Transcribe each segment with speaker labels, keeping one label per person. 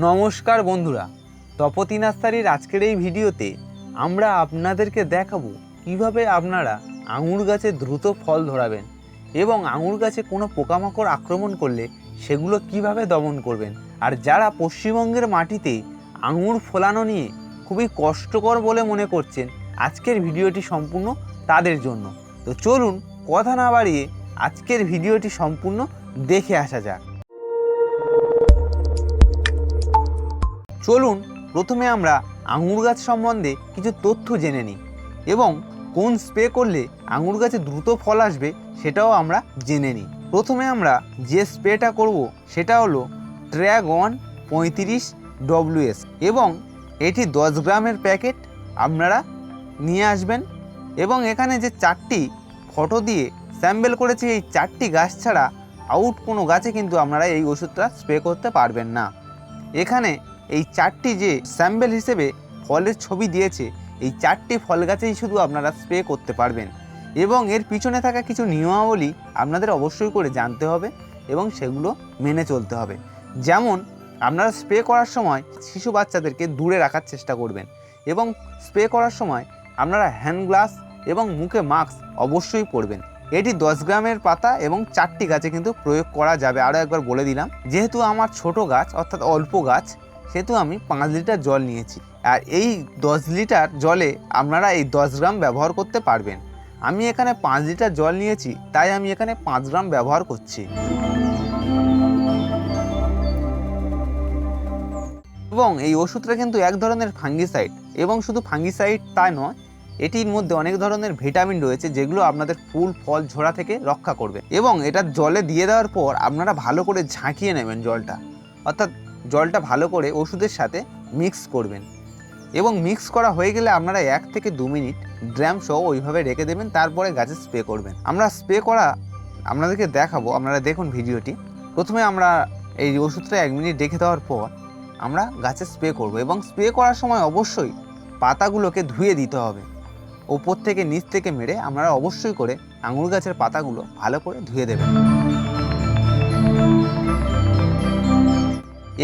Speaker 1: নমস্কার বন্ধুরা, তপতি নাস্তারির আজকের এই ভিডিওতে আমরা আপনাদেরকে দেখাবো কীভাবে আপনারা আঙুর গাছে দ্রুত ফল ধরাবেন এবং আঙুর গাছে কোনো পোকামাকড় আক্রমণ করলে সেগুলো কীভাবে দমন করবেন। আর যারা পশ্চিমবঙ্গের মাটিতে আঙুর ফলানো নিয়ে খুবই কষ্টকর বলে মনে করছেন, আজকের ভিডিওটি সম্পূর্ণ তাদের জন্য। তো চলুন, কথা না বাড়িয়ে আজকের ভিডিওটি সম্পূর্ণ দেখে আসা যাক। চলুন প্রথমে আমরা আঙুর গাছ সম্বন্ধে কিছু তথ্য জেনে নিই এবং কোন স্প্রে করলে আঙুর গাছে দ্রুত ফল আসবে সেটাও আমরা জেনে নিই। প্রথমে আমরা যে স্প্রেটা করব সেটা হলো ট্র্যাগ ওয়ান পঁয়ত্রিশ ডব্লিউএস এবং এটি দশ গ্রামের প্যাকেট, আপনারা নিয়ে আসবেন এবং এখানে যে চারটি ফটো দিয়ে স্যাম্পেল করেছি, এই চারটি গাছ ছাড়া আউট কোনো গাছে কিন্তু আপনারা এই ওষুধটা স্প্রে করতে পারবেন না। এখানে এই চারটি যে স্যাম্পেল হিসেবে ফলের ছবি দিয়েছে, এই চারটি ফল গাছেই শুধু আপনারা স্প্রে করতে পারবেন। এবং এর পিছনে থাকা কিছু নিয়মাবলী আপনাদের অবশ্যই করে জানতে হবে এবং সেগুলো মেনে চলতে হবে। যেমন, আপনারা স্প্রে করার সময় শিশু বাচ্চাদেরকে দূরে রাখার চেষ্টা করবেন এবং স্প্রে করার সময় আপনারা হ্যান্ড গ্লাস এবং মুখে মাস্ক অবশ্যই পরবেন। এটি দশ গ্রামের পাতা এবং চারটি গাছে কিন্তু প্রয়োগ করা যাবে। আরও একবার বলে দিলাম, যেহেতু আমার ছোট গাছ, অর্থাৎ অল্প গাছ সেহেতু আমি পাঁচ লিটার জল নিয়েছি। আর এই দশ লিটার জলে আপনারা এই দশ গ্রাম ব্যবহার করতে পারবেন। আমি এখানে পাঁচ লিটার জল নিয়েছি, তাই আমি এখানে পাঁচ গ্রাম ব্যবহার করছি। এবং এই ওষুধটা কিন্তু এক ধরনের ফাঙ্গিসাইড এবং শুধু ফাঙ্গিসাইড তাই নয়, এটির মধ্যে অনেক ধরনের ভিটামিন রয়েছে, যেগুলো আপনাদের ফুল, ফল ঝোড়া থেকে রক্ষা করবে। এবং এটা জলে দিয়ে দেওয়ার পর আপনারা ভালো করে ঝাঁকিয়ে নেবেন জলটা। অর্থাৎ জলটা ভালো করে ওষুধের সাথে মিক্স করবেন। এবং মিক্স করা হয়ে গেলে আপনারা এক থেকে দু মিনিট ড্রাম সহ ওইভাবে রেখে দেবেন, তারপরে গাছে স্প্রে করবেন। আমরা স্প্রে করা আপনাদেরকে দেখাবো, আপনারা দেখুন ভিডিওটি। প্রথমে আমরা এই ওষুধটা এক মিনিট রেখে দেওয়ার পর আমরা গাছে স্প্রে করব এবং স্প্রে করার সময় অবশ্যই পাতাগুলোকে ধুয়ে দিতে হবে। ওপর থেকে নিচ থেকে মেরে আপনারা অবশ্যই করে আঙুর গাছের পাতাগুলো ভালো করে ধুয়ে দেবেন।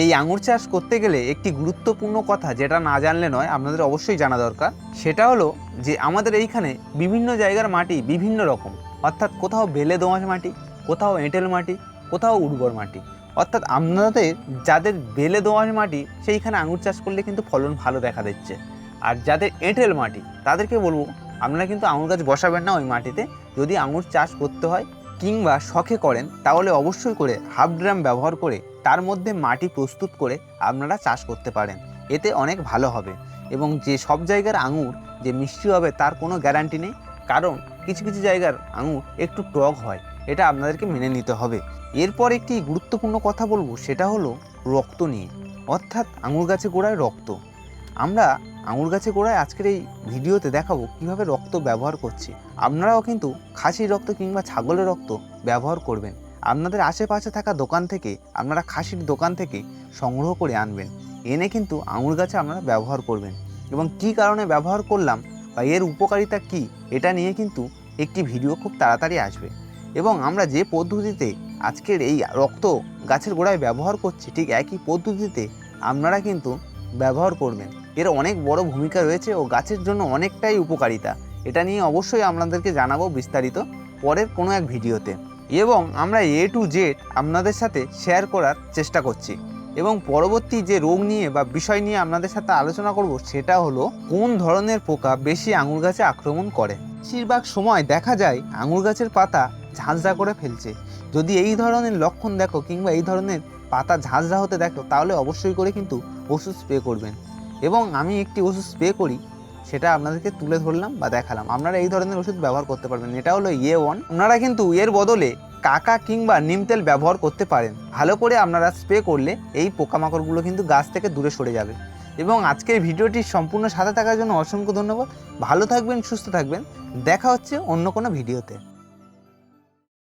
Speaker 1: এই আঙুর চাষ করতে গেলে একটি গুরুত্বপূর্ণ কথা যেটা না জানলে নয়, আপনাদের অবশ্যই জানা দরকার। সেটা হলো যে আমাদের এইখানে বিভিন্ন জায়গার মাটি বিভিন্ন রকম। অর্থাৎ কোথাও বেলে দোঁয়াশ মাটি, কোথাও এঁটেল মাটি, কোথাও উর্বর মাটি। অর্থাৎ আপনাদের যাদের বেলে দোঁয়াশ মাটি, সেইখানে আঙুর চাষ করলে কিন্তু ফলন ভালো দেখা দিচ্ছে। আর যাদের এঁটেল মাটি, তাদেরকে বলব, আপনারা কিন্তু আঙুর গাছ বসাবেন না ওই মাটিতে। যদি আঙুর চাষ করতে হয় কিংবা শখে করেন, তাহলে অবশ্যই করে হাফ ড্রাম ব্যবহার করে তার মধ্যে মাটি প্রস্তুত করে আপনারা চাষ করতে পারেন। এতে অনেক ভালো হবে এবং যে সব জায়গার আঙুর যে মিষ্টি হবে তার কোনো গ্যারান্টি নেই। কারণ কিছু কিছু জায়গার আঙুর একটু টক হয়, এটা আপনাদেরকে মেনে নিতে হবে। এরপর একটি গুরুত্বপূর্ণ কথা বলব, সেটা হলো রক্ত নিয়ে। অর্থাৎ আঙুর গাছে গোড়ায় রক্ত। আমরা আঙুর গাছে গোড়ায় আজকের এই ভিডিওতে দেখাবো কীভাবে রক্ত ব্যবহার করছি। আপনারাও কিন্তু খাসির রক্ত কিংবা ছাগলের রক্ত ব্যবহার করবেন। আপনাদের আশেপাশে থাকা দোকান থেকে, আপনারা খাসির দোকান থেকে সংগ্রহ করে আনবেন। এনে কিন্তু আঙুর গাছে আপনারা ব্যবহার করবেন। এবং কি কারণে ব্যবহার করলাম বা এর উপকারিতা কি, এটা নিয়ে কিন্তু একটি ভিডিও খুব তাড়াতাড়ি আসবে। এবং আমরা যে পদ্ধতিতে আজকের এই রক্ত গাছের গোড়ায় ব্যবহার করছি, ঠিক একই পদ্ধতিতে আপনারা কিন্তু ব্যবহার করবেন। এর অনেক বড় ভূমিকা রয়েছে ও গাছের জন্য অনেকটাই উপকারিতা। এটা নিয়ে অবশ্যই আপনাদেরকে জানাব বিস্তারিত পরের কোনো এক ভিডিওতে। এবং আমরা এ টু জেড আপনাদের সাথে শেয়ার করার চেষ্টা করছি। এবং পরবর্তী যে রোগ নিয়ে বা বিষয় নিয়ে আপনাদের সাথে আলোচনা করব, সেটা হলো কোন ধরনের পোকা বেশি আঙুর গাছে আক্রমণ করে। বেশিরভাগ সময় দেখা যায় আঙুর গাছের পাতা ঝাঁঝরা করে ফেলছে। যদি এই ধরনের লক্ষণ দেখো কিংবা এই ধরনের পাতা ঝাঁঝরা হতে দেখো, তাহলে অবশ্যই করে কিন্তু ওষুধ স্প্রে করবেন। এবং আমি একটি ওষুধ স্প্রে করি সেটা আপনাদেরকে তুলে ধরলাম বা দেখালাম। আপনারা এই ধরনের ওষুধ ব্যবহার করতে পারবেন এটা হলো ইয়ে ওয়ান আপনারা কিন্তু এর বদলে কাকা কিংবা নিম তেল ব্যবহার করতে পারেন। ভালো করে আপনারা স্প্রে করলে এই পোকামাকড়গুলো কিন্তু গাছ থেকে দূরে সরে যাবে। এবং আজকের ভিডিওটি সম্পূর্ণ সাথে থাকার জন্য অসংখ্য ধন্যবাদ। ভালো থাকবেন, সুস্থ থাকবেন। দেখা হচ্ছে অন্য কোনো ভিডিওতে।